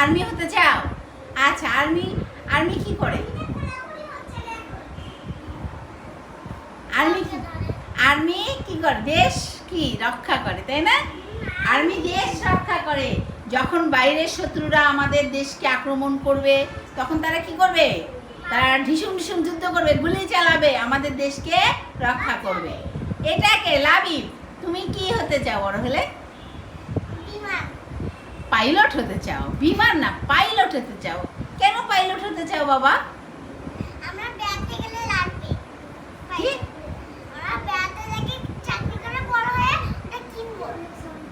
Army হতে চাও? আচ্ছা আর্মি আর্মি কি করে? আর্মি আর্মি কি করে? দেশ কি রক্ষা করে, তাই না? আর্মি দেশ রক্ষা করে। যখন বাইরের শত্রুরা আমাদের দেশকে আক্রমণ করবে, তখন তারা কি করবে? তারা ঢিসুম ঢিসুম যুদ্ধ করবে, গুলি চালাবে, আমাদের দেশকে রক্ষা করবে। এটাকে লাভি তুমি কি হতে চাও বড় হলে? পাইলট হতে চাও? বিমান না পাইলট হতে চাও? কেন পাইলট হতে চাও বাবা? আমরা বেড়াতে গেলে লাগবে।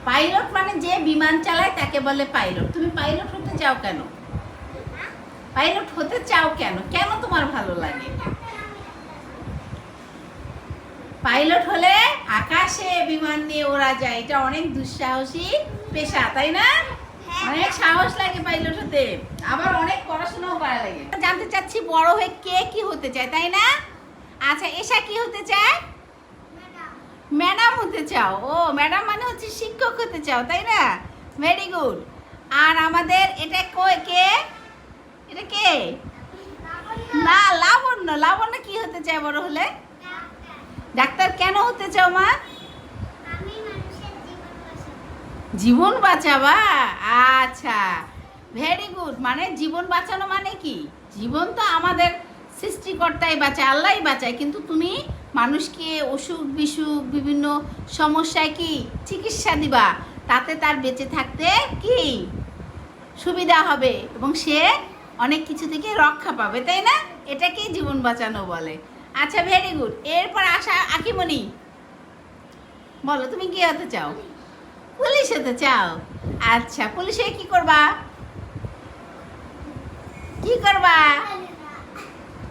পাইলট মানে যে বিমান চালায় তাকে বলে পাইলট। তুমি পাইলট হতে চাও কেন? পাইলট হতে চাও কেন? কেন তোমার ভালো লাগে? পাইলট হলে আকাশে বিমান নিয়ে ওরা যায়। এটা অনেক দুঃসাহসী পেশা তাই না? অনেক সাহস লাগে পাইলট হতে আবার অনেক পড়াশোনাও করা লাগে। জানতে চাচ্ছি বড় হয়ে কে কি হতে চায় তাই না? আচ্ছা এসা কি হতে চায়? ম্যাডাম। হতে চাও? ও ম্যাডাম মানে হচ্ছে শিক্ষক হতে চাও তাই না? ভেরি গুড আর আমাদের এটা কে? এটা কে? না লাবণ্য। লাবণ্য কি হতে চায় বড় হলে? ডাক্তার কেন হতে চাও মা? আমি মানুষের জীবন বাঁচাবো। জীবন বাঁচাবা? আচ্ছা ভেরি গুড মানে জীবন বাঁচানো মানে কি? জীবন তো আমাদের সৃষ্টিকর্তাই বাঁচায়, আল্লাহই বাঁচায়। কিন্তু তুমি মানুষকে অসুখ বিসুখ, বিভিন্ন সমস্যায় কি চিকিৎসা দিবা? তাতে তার বেঁচে থাকতে কি সুবিধা হবে? এবং সে অনেক কিছু থেকে রক্ষা পাবে, তাই না? এটাকেই জীবন বাঁচানো বলে। আচ্ছা ভেরি গুড এরপর আসা আকিমণি। বলো, তুমি কি হতে চাও? পুলিশ হতে চাও। আচ্ছা পুলিশে কি করবা? কি করবা?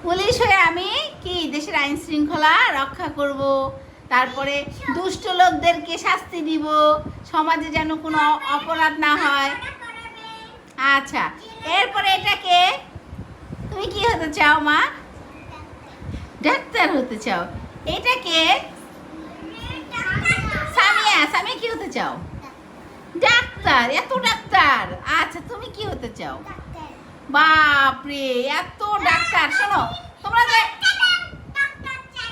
পুলিশ হয়ে আমি কি দেশের আইন শৃঙ্খলা রক্ষা করব? তারপরে দুষ্ট লোকদেরকে শাস্তি দিব, সমাজে যেন কোনো অপরাধ না হয়। আচ্ছা এরপরে এটাকে তুমি কি হতে চাও, মা? ডাক্তার হতে চাও। এটাকে সামিয়া সামিয়া কি হতে চাও? ডাক্তার, এত ডাক্তার? আচ্ছা তুমি কি হতে চাও? বাপরে, এত ডাক্তার, শোনো, তোমরা যে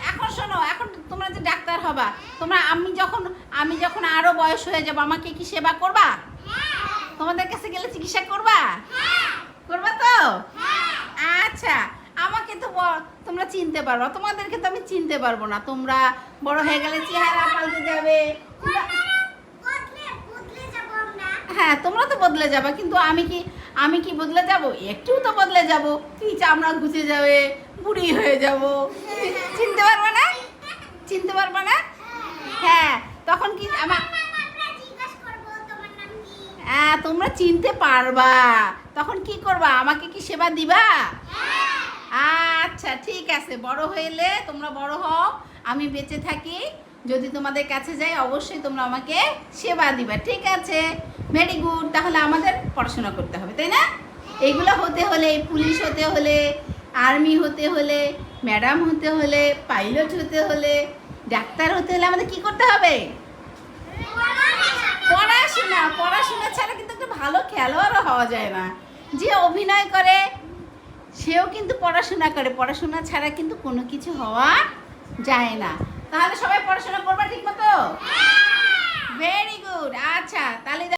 এখন শোনো, এখন তোমরা যে ডাক্তার হবা, তোমরা আমি যখন আমি যখন আরও বয়স হয়ে যাব, আমাকে কি সেবা করবা? তোমাদের কাছে গেলে চিকিৎসা করবা? করবা তো? আচ্ছা আমাকে তো তোমরা চিনতে পারব, তোমাদেরকে তো আমি চিনতে পারব না, তোমরা বড় হয়ে গেলে চেহারা পাল্টে যাবে। হ্যাঁ তোমরা তো বদলে যাবে কিন্তু আমি কি আমি কি বদলে যাব? একটু তো বদলে যাব। কি চামড়া ঘুচে যাবে বুড়ি হয়ে যাব। চিনতে পারবে না? চিনতে পারবে না? হ্যাঁ তখন কি আমার হ্যাঁ তোমরা চিনতে পারবা। তখন কি করবা? আমাকে কি সেবা দিবা? আচ্ছা ঠিক আছে বড় হইলে তোমরা বড় হও আমি বেঁচে থাকি। যদি তোমাদের কাছে যাই অবশ্যই তোমরা আমাকে সেবা দিবা ঠিক আছে? ভেরি গুড তাহলে আমাদের পড়াশোনা করতে হবে তাই না? এইগুলো হতে হলে পুলিশ হতে হলে আর্মি হতে হলে ম্যাডাম হতে হলে পাইলট হতে হলে ডাক্তার হতে হলে আমাদের কি করতে হবে? পড়াশোনা। পড়াশোনা ছাড়া কিন্তু একটা ভালো খেলোয়াড়ও হওয়া যায় না। যে অভিনয় করে সেও কিন্তু পড়াশোনা করে। পড়াশোনা ছাড়া কিন্তু কোনো কিছু হওয়া যায় না। তাহলে সবাই পড়াশোনা করবা ঠিক মতো ভেরি গুড আচ্ছা তাহলে